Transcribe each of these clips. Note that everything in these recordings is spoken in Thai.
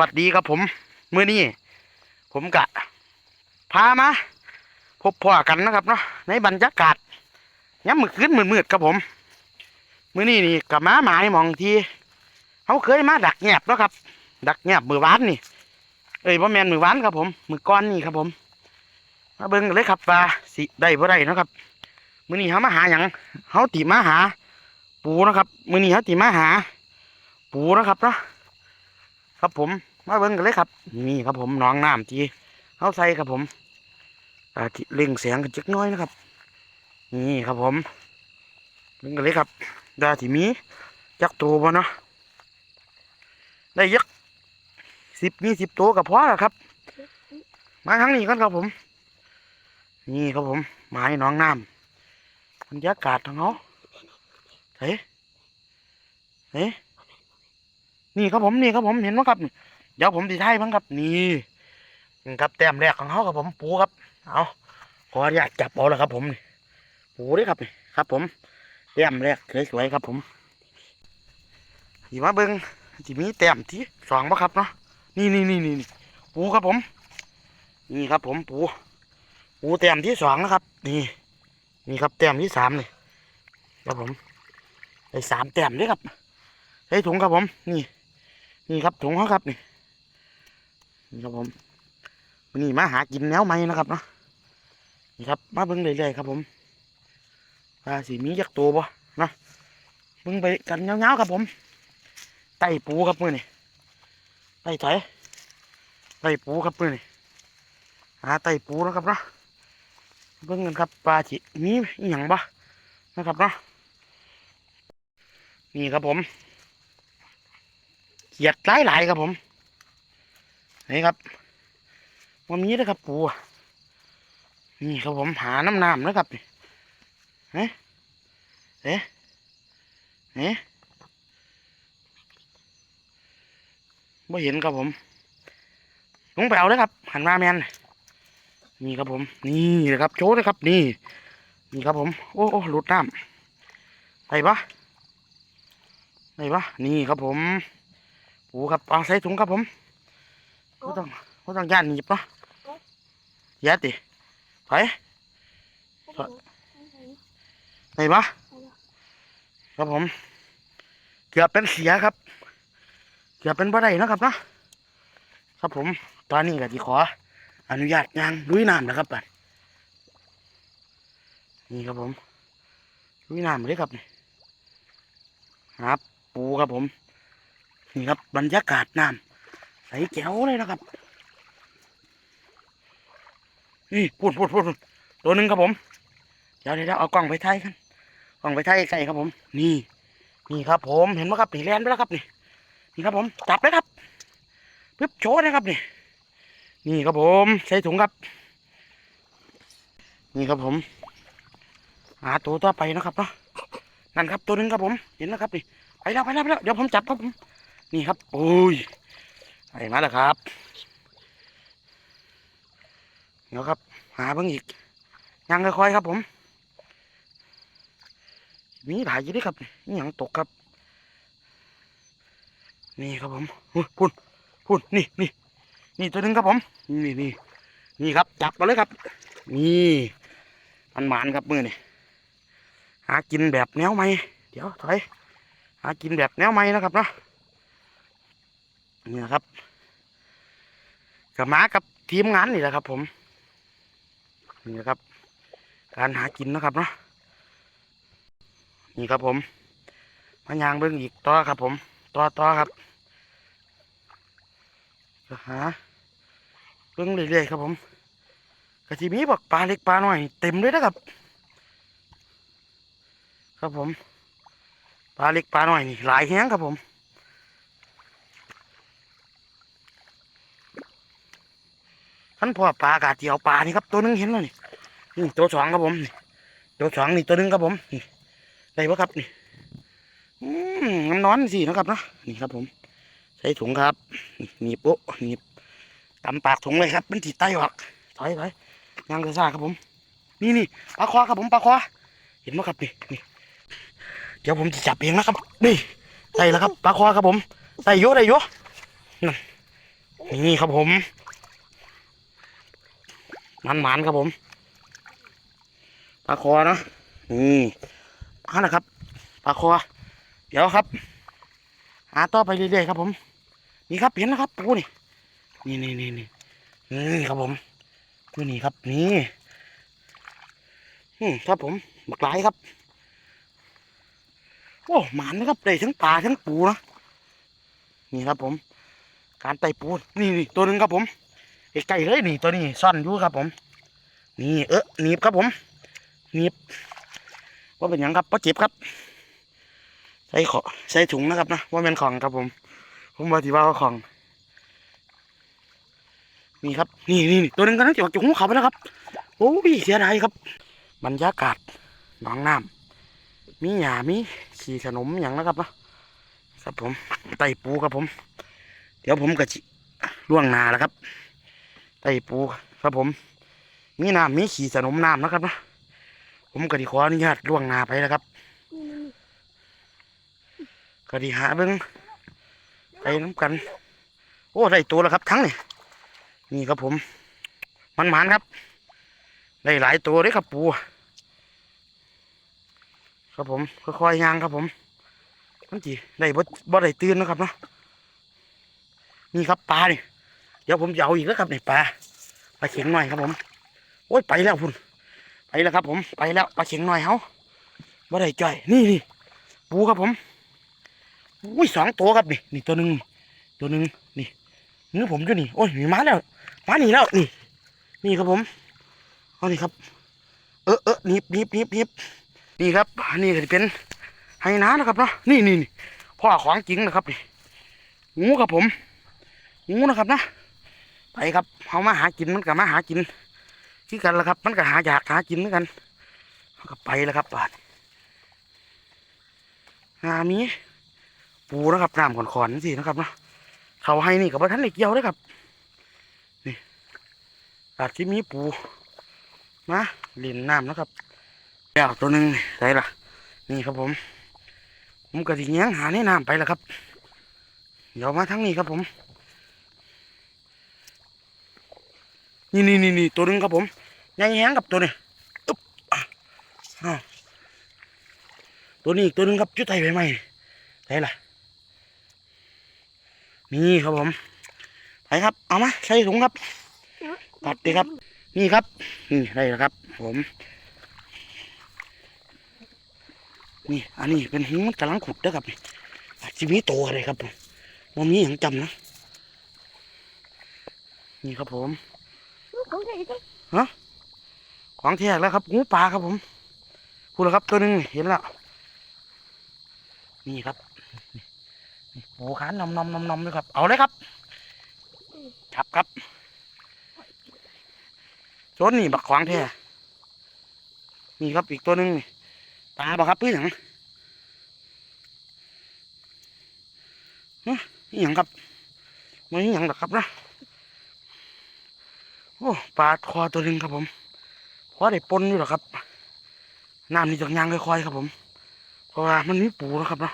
วัสดีครับผมเมื้อนี้ผมกะ พามา พบพ่อกันนะครับเนาะในบรรยากาศย้ำมืดคืนมืดๆครับผมเมื้อนี้นี่กับมาหมายมองที่เขาเคยมาดักแงบเนาะครับ ดักแงบมือวานนี่ เอ้ยบ่แมนมือวานครับผม มือก้อนนี่ครับผม มาเบิ่งเลยครับว่าสิได้บ่ได้นะครับมื้อนี้เขามาหาหยังเขาติมาหา ปูนะครับมื้อนี้เขาติมาหา ปูนะครับเนาะ ครับผมมาเบิ่งกันเลยครับ นี่ครับผมน้องน้ำที่เขาใส่ครับผมอาที่เล่งแสงกันจักน้อยนะครับ นี่ครับผมเบิ่งกันเลยครับดาที่มีจักตัวบ่เนาะได้ยักสิบนี่สิบตัวกับพอแล้วครับ มาทั้งนี้กันครับผม นี่ครับผมไม้หน้องน้ำบรรยากาศของเขาเฮ้เฮ้ นี่ครับผมนี่ครับผมเห็นไหมครับ เดี๋ยวผมดีไทยมั้งครับ นี่ครับแต้มแรกของเขาครับผมปูครับ เอาขออนุญาตจับเอาแล้วครับ ผมปูเด้อครับนี่ครับ ผมแต้มแรกสวยๆครับผมสีมาเบิ้งสีมีแต้มที่สองบ่ครับเนาะนี่นี่นี่นี่ปูครับผม นี่ครับ ผมปูปูแต้มที่สองนะครับ นี่ นี่ครับแต้มที่สามนี่ครับผมได้สามแต้มเด้วยครับใส่ถุงครับผม นี่ นี่ครับถุงเขาครับนี่นี่ครับผมวันนี่มาหากินแนวใหม่นะครับเนาะนี่ครับมาเบิ่งเรื่อยๆครับผมว่าสีมีจักษ์ตัวบ่เนาะเบิ่งไปกันเงาๆครับผมไต่ปูครับมือนี่ไต่ถอยไต่ปูครับมือนี่หาไต่ปูนะครับเนาะเบิ่งกันครับปลาจิมีอหย่างบ่นะครับเนาะนี่ครับผม เขียดหลายหลายๆครับผม นี่ครับวันนี้นะครับปูนี่ครับผมหาน้ำน้ำนะครับนี่เอ๊ะเอ๊ะเอ๊ะไม่เห็นครับผมลงไปเอาเลยครับ หันมาแมนนี่ครับผม นี่นะครับโชว์เลยครับ นี่ นี่ครับผม โอ้โอ้หลุดน้ำไปปะไปปะนี่ครับผม ปูครับเอาใส่ถุงครับผมไม่ต้องไม่ต้องย่านหนีบเนาะแย่ติไปไหนวะครับผม เกือบเป็นเสียครับ เกือบเป็นบ่ได้นะครับเนาะครับผม ตอนนี้ก็ที่ขอ อนุญาตยางลุยน้ำนะครับบัดนี่ครับผมลุยน้ำเลยครับนี่ครับปูครับผม นี่ครับบรรยากาศน้ำใสแจ๋วเลยนะครับ นี่พูดพูดพูดตัวหนึ่งครับผม เดี๋ยวเดี๋ยวเอากล้องไปถ่ายกันกล้องไปถ่ายใกล้ครับผม นี่ นี่ครับผมเห็นไหมครับนี่แลนไปแล้วครับนี่ นี่ครับผมจับเลยครับปึ๊บโชว์นะครับนี่ นี่ครับผมใส่ถุงครับ นี่ครับผมหาตัวต่อไปนะครับเนาะนั่นครับตัวหนึ่งครับผม เห็นแล้วครับนี่ไปแล้วไปแล้วไปแล้วเดี๋ยวผมจับครับผม นี่ครับโอ้ยไปมาแล้วครับเดี๋ยวครับ หาเพิ่งอีกยังค่อยๆครับ ผมมีหลายยู่ด้วยครับนี่ยังตกครับ นี่ครับผมพุ่นพุ่นนี่นี่นี่ตัวนึงครับผมนี่นี่นี่ครับจับมาเลยครับ นี่มันหมานครับมือนี่หากินแบบแนวใหม่เดี๋ยวถอยหากินแบบแนวใหมนะครับเนาะ นี่นะครับกับมากับทีมงานนี่แหละครับ ผมนี่นะครับ การหากินนะครับเนาะนี่ครับผมมายางเบิ้งอีกต่อครับ ผมต่อต่อครับก็หาเบิ้งเรื่อยๆครับ ผมกะทีมีบอกปลาเล็กปลาหน้อยเต็มเลยนะครับ ครับผมปลาเล็กปลาหน้อยนี่หลายแห้งครับผม ขันพ่อปลากาศเจียวปลานี่ครับตัวหนึงเห็นแล้วนี่นี่ตัวสองครับผมนี่ตัวสองนี่ตัวหนึงครับผมนี่ได้ปะครับนี่อืมน้ำนอนสินะครับเนาะนี่ครับผม ใส่ถุงครับนี่หนีบโอ้หนีบตำปากถุงเลยครับมันติดไตออกถอยถอยยางกระซ่าครับผม นี่นี่ปลาคอครับผมปลาคอเห็นไหมครับนี่นี่เดี๋ยวผมจะจับเองนะครับ นี่ใส่แล้วครับปลาคอครับผมใส่โยได้โยนั่นนี่ครับผม มันหมานครับผมปลาคอเนาะนี่เอาละครับปลาคอ เดี๋ยวครับ หาต่อไปเรื่อยๆครับผม นี่ครับเห็นนะครับปูนี่นี่นี่นี่นี่นี่ครับผมตัวนี้ครับนี่ครับผมบักหลายครับ โอ้หมานนะครับได้ทั้งปลาทั้งปูนะนี่ครับผม การไต่ปูนี่นี่ตัวหนึ่งครับผม ใกล้ๆเลยนี่ตัวนี้ซ่อนอยู่ครับผม นี่เออหนีบครับผมหนีบว่าเป็นหยังครับป้าเจ็บครับใส่ขอใส่ถุงนะครับนะว่าเป็นของครับผม ผมว่าที่ว่าเขาของนี่ครับนี่นี่ตัวนึงก็นั่งจะออกจากหูเขาไปแล้วครับโอ้ยเสียดายครับ บรรยากาศหนองน้ำมีหญ้ามีขี่ขนมอย่างนะครับนะครับผมไต่ปูครับผม เดี๋ยวผมก็จิล่วงนาแล้วครับ ไต่ปูครับผม มีน้ำมีขี่ขนมน้ำนะครับนะผมก็ดีขออนุญาตล่วงนาไปแล้วครับก็ดีหาเบิ้งไปน้ำกัน โอ้ได้ตัวแล้วครับทั้งนี่นี่ครับผม มันหมานครับ ได้หลายตัวเลยครับปู ครับผมค่อยๆย่างครับผมมันจีได้บ่บ่ได้ตื่นนะครับเนาะนี่ครับปลานี่ เดี๋ยวผมจะเอาอีกแล้วครับนี่ปลาปลาเข็งหน่อยครับผมโอ้ยไปแล้วพุ่นไปแล้วครับ ผมไปแล้วปลาเข็งหน่อยเฮาบ่ได้จ่อยนี่นี่ปูครับผมอุ้ยสองตัวครับนี่นี่ตัวหนึ่งตัวหนึ่งนี่เนื้อผมอยู่นี่โอ้ยมีมาแล้วมาหนีแล้วนี่ นี่ครับผมเอานี่ครับ เออเออนีบนีบนีบนีบนี่ครับนี่ก็จะเป็นไฮน้านะครับเนาะนี่นี่นี่พ่อของจริงนะครับนี่งูครับผมงูนะครับนะ ไปครับเขามาหากินมันก็มาหากินที่กันละครับ มันก็หาอยากหากินเหมือนกันเขาก็ไปแล้วครับบาดงามีปูนะครับน้ำขอนๆสินะครับเนาะเขาให้นี่กับว่าท่านเหล็กเกี่ยวด้วยครับ นี่อาจที่มีปูมาเล่นน้ำนะครับแล้วตัวหนึ่งใส่ละนี่ครับผม ผมกระดิ่งยังหาในน้ำไปแล้วครับ เดี๋ยวมาทั้งนี้ครับผม นี่นี่นี่นี่ตัวหนึ่งครับผมยังแห้งกับตัวนี้อึ๊บอ้าวตัวนี้อีกตัวหนึ่งครับจุดไทยไปไหมใส่ละนี่ครับผมไปครับ เอามาใส่ถุงครับตัดดีครับ นี่ครับ นี่ได้แล้วครับ ผม นี่ อันนี้เป็นหินมันกำลังขุดนะครับนี่อาจจะมีโตอะไรครับมันมีอย่างจำนะ นี่ครับผม ของใครกันของแท้แล้วครับงูปลาครับผมพูดแล้วครับตัวหนึงเห็นแล้วนี่ครับนี่นี่โอ้ขานนมนมนมนมเลยครับ เอาเลยครับจับครับโจนนี่บักขวางแท้นี่ครับอีกตัวหนึงนี่ปลาบักครับพื่อนหยังนี่หยังครับไม่หยังหรอกครับนะ โอ้ปลาคอตัวหนึ่งครับผมเพราะได้ปนอยู่หรอครับน้ำนี่ต้องย่างค่อยๆครับผมเพราะว่ามันมีปูนะครับเนาะ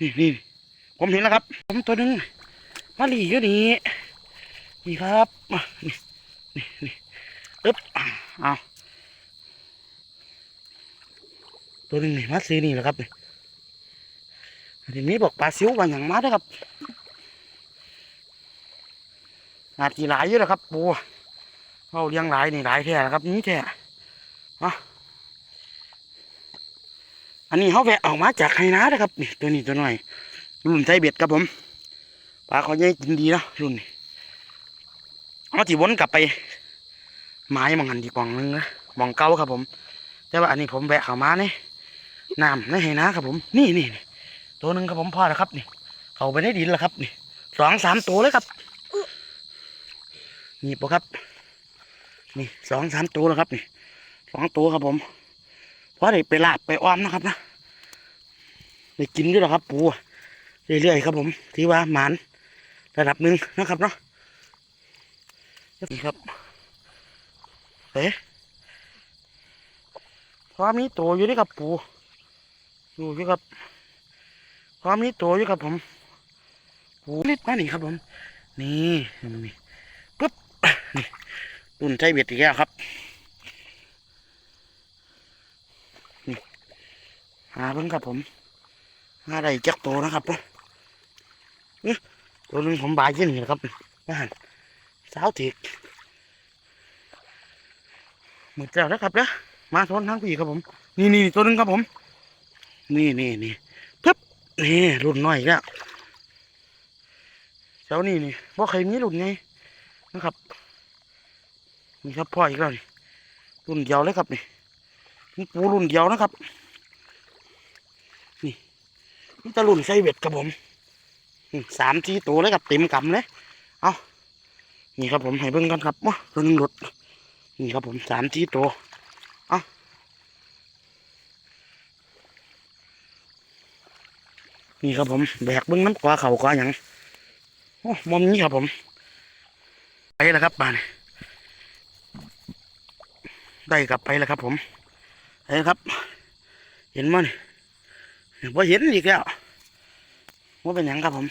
นี่นี่ผมเห็นแล้วครับ ผมตัวหนึ่งมาหลีอยู่นี่นี่ครับนี่นี่นี่อึ๊บเอาตัวหนึ่งนี่มาซื้อนี่แหละครับนี่ทีนี้บอกปลาซิวว่าอย่างมาด้อครับ อาจจะหลายอยู่แล้วครับปูเขาเลี้ยงหลายนี่หลายแท้นะครับนี่แท้เนะอันนี้เขาแวะออกมาจากไฮนานะครับนี่ตัวนี้ตัวหน่อยรุ่นไทเบ็ดครับผมปลาเขาใหญ่กินดีนะรุ่นนี้เอาที่วนกลับไปไม้มองหันดีกว่องนึงนะมองเก่าครับผม แต่ว่าอันนี้ผมแวะเข้ามานี่น้ำในไฮนาครับผม นี่นี่ตัวหนึ่งครับผมพอแล้วครับนี่ เขาไปในดินแล้วครับนี่สองสามตัวเลยครับ นี่ปะครับ นี่สองสามตัวแล้วครับนี่สองตัวครับผมเพราะได้ไปลาบไปอ้อมนะครับนะได้กินด้วยหรอครับ ปูเรื่อยๆครับผมถือว่าหมานระดับหนึ่งนะครับเนาะนี่ครับเอ๊ะพอมีตัวอยู่ด้วยครับปูอยู่อยู่ครับพอมีตัวอยู่ครับผมโอ้ลิดมานี่ครับผม นี่นี่ รุ่นใช้เบ็ดอีกแล้วครับนี่หาเพิ่งครับผมหาได้จักโตวนะครับเนะเอ๊ะตัวนึงผมบายที่นี่นะครับนั่นสาวถีกหมดแล้วนะครับเด้อมาทนทั้งปีครับผม นี่นี่ตัวนึงครับผม นี่นี่นี่ปึ๊บนี่รุ่นน้อยอีกแล้วเจ้านี่นี่ว่าใครมีรุ่นไงนะครับ นี่ครับพ่ออีกแล้วนี่รุ่นเดียวเลยครับนี่นี่ปูรุ่นเดียวนะครับ นี่นี่ตะรุ่นไซเวตครับผมสามสี่ตัวเลยครับเต็มกำเลยเอานี่ครับผมให้เบิ่งกันครับว้าตัวนึงหลุดนี่ครับผมสามสี่ตัวนี่ครับผมแบกเบิ้งน้ำกวาเข่ากวาหยังโอ้มอมนี้ครับผมไปแล้วครับบ้าน ได้กลับไปแล้วครับ ผมเห็นครับ เห็นมั้ยว่าเห็นอีกแล้วว่าเป็นอย่างครับผม